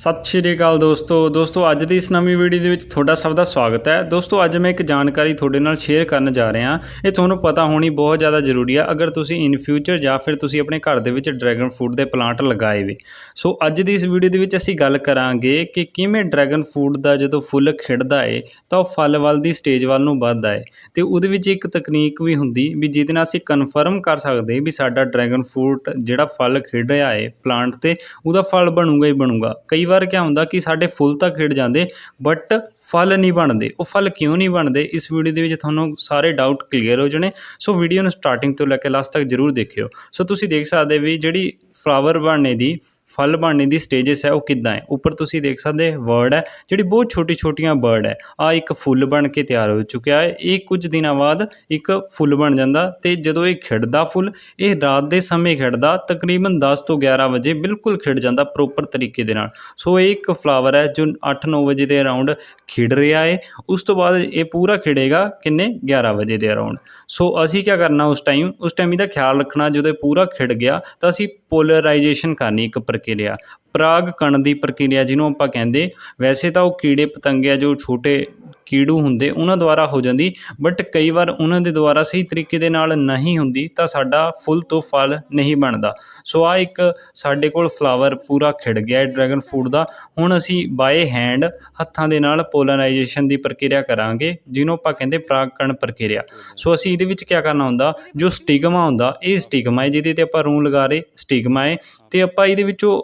ਸਤਿ ਸ਼੍ਰੀ ਅਕਾਲ ਦੋਸਤੋ। ਦੋਸਤੋ, ਅੱਜ ਦੀ ਇਸ ਨਵੀਂ ਵੀਡੀਓ ਦੇ ਵਿੱਚ ਤੁਹਾਡਾ ਸਭ ਦਾ ਸਵਾਗਤ ਹੈ। ਦੋਸਤੋ, ਅੱਜ ਮੈਂ ਇੱਕ ਜਾਣਕਾਰੀ ਤੁਹਾਡੇ ਨਾਲ ਸ਼ੇਅਰ ਕਰਨ ਜਾ ਰਿਹਾ। ਇਹ ਤੁਹਾਨੂੰ ਪਤਾ ਹੋਣੀ ਬਹੁਤ ਜ਼ਿਆਦਾ ਜ਼ਰੂਰੀ ਆ। ਅਗਰ ਤੁਸੀਂ ਇਨ ਫਿਊਚਰ ਜਾਂ ਫਿਰ ਤੁਸੀਂ ਆਪਣੇ ਘਰ ਦੇ ਵਿੱਚ ਡਰੈਗਨ ਫਰੂਟ ਦੇ ਪਲਾਂਟ ਲਗਾਏ ਵੇ। ਸੋ, ਅੱਜ ਦੀ ਇਸ ਵੀਡੀਓ ਦੇ ਵਿੱਚ ਅਸੀਂ ਗੱਲ ਕਰਾਂਗੇ ਕਿ ਕਿਵੇਂ ਡਰੈਗਨ ਫਰੂਟ ਦਾ ਜਦੋਂ ਫੁੱਲ ਖਿੜਦਾ ਏ, ਤਾਂ ਉਹ ਫਲ ਵੱਲ ਦੀ ਸਟੇਜ ਵੱਲ ਨੂੰ ਵੱਧਦਾ ਏ। ਤੇ ਉਹਦੇ ਵਿੱਚ ਇੱਕ ਤਕਨੀਕ ਵੀ ਹੁੰਦੀ ਵੀ ਜਿਹਦੇ ਨਾਲ ਅਸੀਂ ਕਨਫਰਮ ਕਰ ਸਕਦੇ ਵੀ ਸਾਡਾ ਡਰੈਗਨ ਫਰੂਟ ਜਿਹੜਾ ਫਲ ਖਿੜ ਰਿਹਾ ਏ ਪਲਾਂਟ ਤੇ, ਉਹਦਾ ਫਲ ਬਣੂਗਾ ਹੀ ਬਣੂਗਾ। ਕਈ ਵਾਰ ਕੀ ਹੁੰਦਾ ਕਿ ਸਾਡੇ ਫੁੱਲ ਤਾਂ ਖਿੜ ਜਾਂਦੇ ਬਟ ਫਲ ਨਹੀਂ ਬਣਦੇ। ਉਹ ਫਲ ਕਿਉਂ ਨਹੀਂ ਬਣਦੇ? ਇਸ ਵੀਡੀਓ ਦੇ ਵਿੱਚ ਤੁਹਾਨੂੰ ਸਾਰੇ ਡਾਊਟ ਕਲੀਅਰ ਹੋ ਜਾਣੇ। ਸੋ ਵੀਡੀਓ ਨੂੰ ਸਟਾਰਟਿੰਗ ਤੋਂ ਲੈ ਕੇ ਲਾਸਟ ਤੱਕ ਜਰੂਰ ਦੇਖਿਓ। ਸੋ ਤੁਸੀਂ ਦੇਖ ਸਕਦੇ ਵੀ ਜਿਹੜੀ ਫਲਾਵਰ ਬਣਨੇ ਦੀ, ਫਲ ਬਣਨੇ ਦੀ ਸਟੇजेस ਹੈ ਉਹ ਕਿੱਦਾਂ ਹੈ? ਉੱਪਰ ਤੁਸੀਂ ਦੇਖ ਸਕਦੇ ਵਰਡ ਹੈ, ਜਿਹੜੀ ਬਹੁਤ ਛੋਟੀ ਛੋਟੀਆਂ ਬਰਡ ਹੈ। ਆ ਇੱਕ ਫੁੱਲ ਬਣ ਕੇ ਤਿਆਰ ਹੋ ਚੁੱਕਿਆ ਹੈ। ਇਹ ਕੁਝ ਦਿਨਾਂ ਬਾਅਦ ਇੱਕ ਫੁੱਲ ਬਣ ਜਾਂਦਾ ਤੇ ਜਦੋਂ ਇਹ ਖਿੜਦਾ ਫੁੱਲ, ਇਹ ਰਾਤ ਦੇ ਸਮੇਂ ਖਿੜਦਾ, ਤਕਰੀਬਨ 10 ਤੋਂ 11 ਵਜੇ ਬਿਲਕੁਲ ਖਿੜ ਜਾਂਦਾ ਪ੍ਰੋਪਰ ਤਰੀਕੇ ਦੇ ਨਾਲ। ਸੋ ਇਹ ਇੱਕ ਫਲਾਵਰ ਹੈ ਜੋ 8-9 ਵਜੇ ਦੇ ਅਰਾਊਂਡ ਖਿੜ ਰਿਹਾ ਹੈ। ਉਸ ਤੋਂ ਬਾਅਦ ਇਹ ਪੂਰਾ ਖਿੜੇਗਾ ਕਿੰਨੇ? 11 ਵਜੇ ਦੇ ਅਰਾਊਂਡ ਸੋ ਅਸੀਂ ਕੀ ਕਰਨਾ ਉਸ ਟਾਈਮ ਉਸ ਟਾਈਮ ਇਹਦਾ ਖਿਆਲ ਰੱਖਣਾ ਜਦੋਂ ਇਹ ਪੂਰਾ ਖਿੜ ਗਿਆ ਤਾਂ ਅਸੀਂ ਪੋਲਰਾਈਜੇਸ਼ਨ ਕਰਨੀ ਇੱਕ ਪ੍ਰਕਿਰਿਆ। ਪਰਾਗ ਕਣ ਦੀ ਪ੍ਰਕਿਰਿਆ ਜਿਹਨੂੰ ਆਪਾਂ ਕਹਿੰਦੇ, ਵੈਸੇ ਤਾਂ ਉਹ ਕੀੜੇ ਪਤੰਗੇ ਆ, ਜੋ ਛੋਟੇ ਕੀੜੂ ਹੁੰਦੇ, ਉਹਨਾਂ ਦੁਆਰਾ ਹੋ ਜਾਂਦੀ ਬਟ ਕਈ ਵਾਰ ਉਹਨਾਂ ਦੇ ਦੁਆਰਾ ਸਹੀ ਤਰੀਕੇ ਦੇ ਨਾਲ ਨਹੀਂ ਹੁੰਦੀ, ਤਾਂ ਸਾਡਾ ਫੁੱਲ ਤੋਂ ਫਲ ਨਹੀਂ ਬਣਦਾ। ਸੋ ਆ ਇੱਕ ਸਾਡੇ ਕੋਲ ਫਲਾਵਰ ਪੂਰਾ ਖਿੜ ਗਿਆ ਡਰੈਗਨ ਫਰੂਟ ਦਾ। ਹੁਣ ਅਸੀਂ ਬਾਏ ਹੈਂਡ ਹੱਥਾਂ ਦੇ ਨਾਲ ਪੋਲਰਾਈਜੇਸ਼ਨ ਦੀ ਪ੍ਰਕਿਰਿਆ ਕਰਾਂਗੇ, ਜਿਹਨੂੰ ਆਪਾਂ ਕਹਿੰਦੇ ਪਰਾਗਕਣ ਪ੍ਰਕਿਰਿਆ। ਸੋ ਅਸੀਂ ਇਹਦੇ ਵਿੱਚ ਕੀ ਕਰਨਾ ਹੁੰਦਾ, ਜੋ ਸਟਿਗਮਾ ਹੁੰਦਾ, ਇਹ ਸਟਿਗਮਾ ਹੈ, ਜਿਹਦੇ ਤੇ ਆਪਾਂ ਰੂੰ ਲਗਾ ਰਹੇ ਸਟਿਗਮਾ ਹੈ, ਤੇ ਆਪਾਂ ਇਹਦੇ ਵਿੱਚੋਂ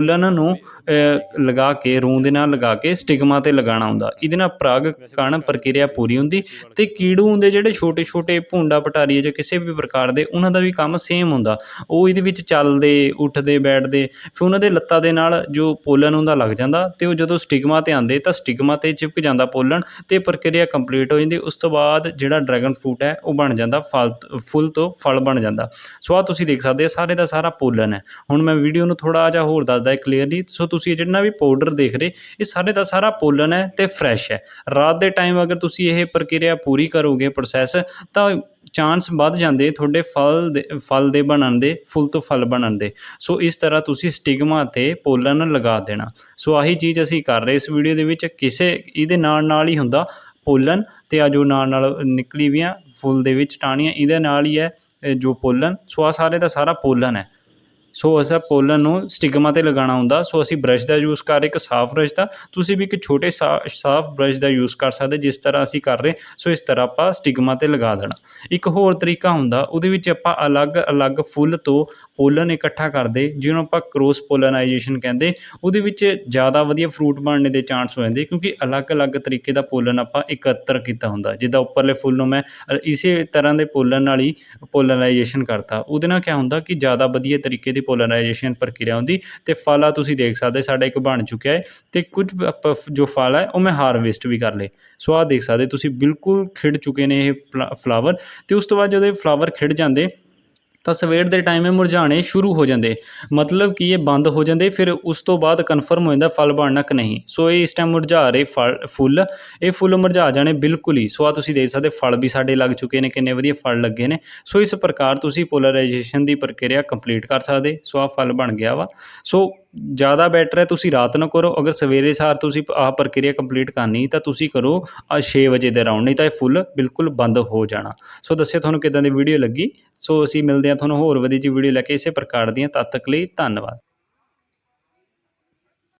ਅ, ਨੂੰ ਲਗਾ ਕੇ ਰੂੰ ਦੇ ਨਾਲ ਲਗਾ ਕੇ ਸਟਿਗਮਾ ਤੇ ਲਗਾਉਣਾ ਹੁੰਦਾ। ਇਹਦੇ ਨਾਲ ਪਰਾਗ ਕਣ ਪ੍ਰਕਿਰਿਆ ਪੂਰੀ ਹੁੰਦੀ ਤੇ ਕੀੜੂ ਹੁੰਦੇ ਜਿਹੜੇ ਛੋਟੇ ਛੋਟੇ ਭੁੰਡਾ ਪਟਾਰੀ ਜਾਂ ਕਿਸੇ ਵੀ ਪ੍ਰਕਾਰ ਦੇ ਉਹਨਾਂ ਦਾ ਵੀ ਕੰਮ ਸੇਮ ਹੁੰਦਾ। ਉਹ ਇਹਦੇ ਵਿੱਚ ਚੱਲਦੇ ਉੱਠਦੇ ਬੈਠਦੇ ਫਿਰ ਉਹਨਾਂ ਦੇ ਲੱਤਾਂ ਦੇ ਨਾਲ ਜੋ ਪੋਲਨ ਹੁੰਦਾ ਲੱਗ ਜਾਂਦਾ ਤੇ ਉਹ ਜਦੋਂ ਸਟਿਗਮਾ ਤੇ ਆਉਂਦੇ ਤਾਂ ਸਟਿਗਮਾ ਤੇ ਚਿਪਕ ਜਾਂਦਾ ਪੋਲਨ ਤੇ ਪ੍ਰਕਿਰਿਆ ਕੰਪਲੀਟ ਹੋ ਜਾਂਦੀ। ਉਸ ਤੋਂ ਬਾਅਦ ਜਿਹੜਾ ਡਰੈਗਨ ਫਰੂਟ ਹੈ ਉਹ ਬਣ ਜਾਂਦਾ ਫਲ ਫੁੱਲ ਤੋਂ ਫਲ ਬਣ ਜਾਂਦਾ। ਸੋ ਆ ਤੁਸੀਂ ਦੇਖ ਸਕਦੇ ਆ ਸਾਰੇ ਦਾ ਸਾਰਾ ਪੋਲਨ ਹੈ। ਹੁਣ ਮੈਂ ਵੀਡੀਓ ਨੂੰ ਥੋੜਾ ਜਿਹਾ ਹੋਰ ਦੱਸ ਦੱਸਦਾ ਹੈ ਕਲੀਅਰਲੀ ਸੋ ਤੁਸੀਂ ਇਹ ਜਿਹੜਾ ਵੀ ਪਾਊਡਰ ਦੇਖ ਰਹੇ, ਇਹ ਸਾਰੇ ਦਾ ਸਾਰਾ ਪੋਲਨ ਹੈ ਤੇ ਫਰੈਸ਼ ਹੈ। ਰਾਤ ਦੇ ਟਾਈਮ ਅਗਰ ਤੁਸੀਂ ਇਹ ਪ੍ਰਕਿਰਿਆ ਪੂਰੀ ਕਰੋਗੇ ਪ੍ਰੋਸੈਸ ਤਾਂ ਚਾਂਸ ਵੱਧ ਜਾਂਦੇ ਤੁਹਾਡੇ ਫਲ ਦੇ ਫਲ ਦੇ ਬਣਨ ਦੇ, ਫੁੱਲ ਤੋਂ ਫਲ ਬਣਨ ਦੇ। ਸੋ ਇਸ ਤਰ੍ਹਾਂ ਤੁਸੀਂ ਸਟਿਗਮਾ ਤੇ ਪੋਲਨ ਲਗਾ ਦੇਣਾ। ਸੋ ਆਹੀ ਚੀਜ਼ ਅਸੀਂ ਕਰ ਰਹੇ ਇਸ ਵੀਡੀਓ ਦੇ ਵਿੱਚ। ਕਿਸੇ, ਇਹਦੇ ਨਾਲ ਨਾਲ ਹੀ ਹੁੰਦਾ ਪੋਲਨ ਤੇ ਆ ਜੋ ਨਾਲ ਨਾਲ ਨਿਕਲੀ ਵੀਆਂ ਫੁੱਲ ਦੇ ਵਿੱਚ ਟਾਹਣੀਆਂ, ਇਹਦੇ ਨਾਲ ਹੀ ਹੈ ਜੋ ਪੋਲਨ ਸੋ ਆ ਸਾਰੇ ਦਾ ਸਾਰਾ ਪੋਲਨ ਹੈ। ਸੋ ਅਸਾਂ ਪੋਲਨ ਨੂੰ ਸਟਿਗਮਾ ਤੇ ਲਗਾਉਣਾ ਹੁੰਦਾ। ਸੋ ਅਸੀਂ ਬ੍ਰਸ਼ ਦਾ ਯੂਜ਼ ਕਰ ਰਹੇ, ਇੱਕ ਸਾਫ਼ ਬ੍ਰਸ਼ ਦਾ। ਤੁਸੀਂ ਵੀ ਇੱਕ ਛੋਟੇ ਸਾ- ਸਾਫ਼ ਬ੍ਰਸ਼ ਦਾ ਯੂਜ਼ ਕਰ ਸਕਦੇ, ਜਿਸ ਤਰ੍ਹਾਂ ਅਸੀਂ ਕਰ ਰਹੇ। ਸੋ ਇਸ ਤਰ੍ਹਾਂ ਆਪਾਂ ਸਟਿਗਮਾ ਤੇ ਲਗਾ ਦੇਣਾ। ਇੱਕ ਹੋਰ ਤਰੀਕਾ ਹੁੰਦਾ, ਉਹਦੇ ਵਿੱਚ ਆਪਾਂ ਅਲੱਗ-ਅਲੱਗ ਫੁੱਲ ਤੋਂ ਪੋਲਨ ਇਕੱਠਾ ਕਰਦੇ, ਜਿਹਨੂੰ ਆਪਾਂ ਕ੍ਰੋਸ ਪੋਲਨਾਈਜੇਸ਼ਨ ਕਹਿੰਦੇ। ਉਹਦੇ ਵਿੱਚ ਜ਼ਿਆਦਾ ਵਧੀਆ ਫਰੂਟ ਬਣਨੇ ਦੇ ਚਾਂਸ ਹੋ ਜਾਂਦੇ, ਕਿਉਂਕਿ ਅਲੱਗ-ਅਲੱਗ ਤਰੀਕੇ ਦਾ ਪੋਲਨ ਆਪਾਂ ਇਕੱਤਰ ਕੀਤਾ ਹੁੰਦਾ। ਜਿੱਦਾਂ ਉੱਪਰਲੇ ਫੁੱਲ ਨੂੰ ਮੈਂ ਇਸੇ ਤਰ੍ਹਾਂ ਦੇ ਪੋਲਨ ਨਾਲ ਹੀ ਪੋਲਨਾਈਜੇਸ਼ਨ ਕਰਤਾ। ਉਹਦੇ ਨਾਲ ਕੀ ਹੁੰਦਾ ਕਿ ਜ਼ਿਆਦਾ ਵਧੀਆ ਤਰੀਕੇ ਦੀ ਪੋਲਰਾਈਜੇਸ਼ਨ ਪ੍ਰਕਿਰਿਆ ਹੁੰਦੀ ਤੇ ਫਲ ਆ ਤੁਸੀਂ ਦੇਖ ਸਕਦੇ, ਸਾਡਾ ਇੱਕ ਬਣ ਚੁੱਕਿਆ ਹੈ ਤੇ ਕੁਝ ਜੋ ਫਲ ਹੈ, ਉਹ ਮੈਂ ਹਾਰਵੈਸਟ ਵੀ ਕਰ ਲਏ। ਸੋ ਆਹ ਦੇਖ ਸਕਦੇ ਤੁਸੀਂ, ਬਿਲਕੁਲ ਖਿੜ ਚੁੱਕੇ ਨੇ ਇਹ ਫਲਾਵਰ ਤੇ ਉਸ ਤੋਂ ਬਾਅਦ ਜਦੋਂ ਇਹ ਫਲਾਵਰ ਖਿੜ ਜਾਂਦੇ ਤਾਂ ਸਵੇਰ ਦੇ ਟਾਈਮ ਇਹ ਮੁਰਝਾਣੇ ਸ਼ੁਰੂ ਹੋ ਜਾਂਦੇ। ਮਤਲਬ ਕਿ ਇਹ ਬੰਦ ਹੋ ਜਾਂਦੇ, ਫਿਰ ਉਸ ਤੋਂ ਬਾਅਦ ਕਨਫਰਮ ਹੋ ਜਾਂਦਾ ਫਲ ਬਣਨਾ ਕਿ ਨਹੀਂ। ਸੋ ਇਹ ਇਸ ਟਾਈਮ ਮੁਰਝਾ ਰਹੇ ਫਲ, ਫੁੱਲ। ਇਹ ਫੁੱਲ ਮੁਰਝਾ ਜਾਣੇ ਬਿਲਕੁਲ ਹੀ। ਸੋ ਆ ਤੁਸੀਂ ਦੇਖ ਸਕਦੇ ਫਲ ਵੀ ਸਾਡੇ ਲੱਗ ਚੁੱਕੇ ਨੇ, ਕਿੰਨੇ ਵਧੀਆ ਫਲ ਲੱਗੇ ਨੇ। ਸੋ ਇਸ ਪ੍ਰਕਾਰ ਤੁਸੀਂ ਪੋਲਰਾਈਜੇਸ਼ਨ ਦੀ ਪ੍ਰਕਿਰਿਆ ਕੰਪਲੀਟ ਕਰ ਸਕਦੇ। ਸੋ ਆ ਫਲ ਬਣ ਗਿਆ ਵਾ। ਸੋ ਜ਼ਿਆਦਾ ਬੈਟਰ ਹੈ, ਤੁਸੀਂ ਰਾਤ ਨੂੰ ਕਰੋ। ਅਗਰ ਸਵੇਰੇ ਸਾਰ ਤੁਸੀਂ ਆਹ ਪ੍ਰਕਿਰਿਆ ਕੰਪਲੀਟ ਕਰਨੀ, ਤਾਂ ਤੁਸੀਂ ਕਰੋ ਆ 6 ਵਜੇ ਦੇ ਅਰਾਊਂਡ ਨਹੀਂ ਤਾਂ ਇਹ ਫੁੱਲ ਬਿਲਕੁਲ ਬੰਦ ਹੋ ਜਾਣਾ। ਸੋ ਦੱਸਿਓ ਤੁਹਾਨੂੰ ਕਿਦਾਂ ਦੀ ਵੀਡੀਓ ਲੱਗੀ। ਸੋ ਅਸੀਂ ਮਿਲਦੇ ਹਾਂ ਤੁਹਾਨੂੰ ਹੋਰ ਵਧੀਆ ਜੀ ਵੀਡੀਓ ਲੈ ਕੇ ਇਸੇ ਪ੍ਰਕਾਰ ਦੀਆਂ ਤਦ ਤੱਕ ਲਈ। ਧੰਨਵਾਦ।